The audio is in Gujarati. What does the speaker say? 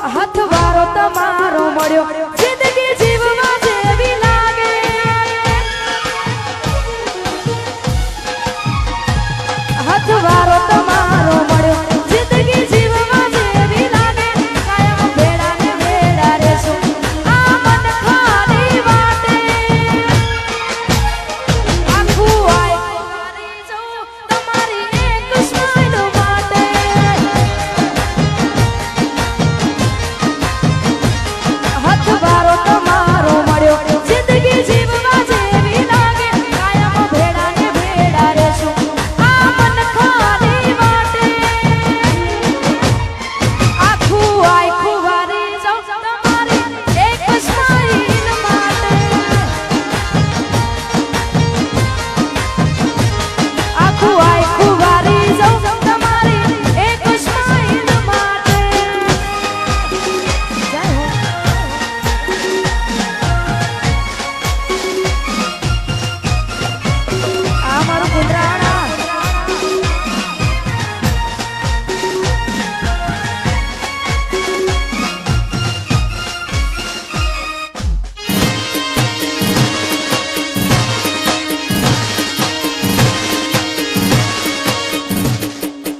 હથવારો તમારો મળ્યો. જિંદગી જીવવા જેવી લાગે. હથવારો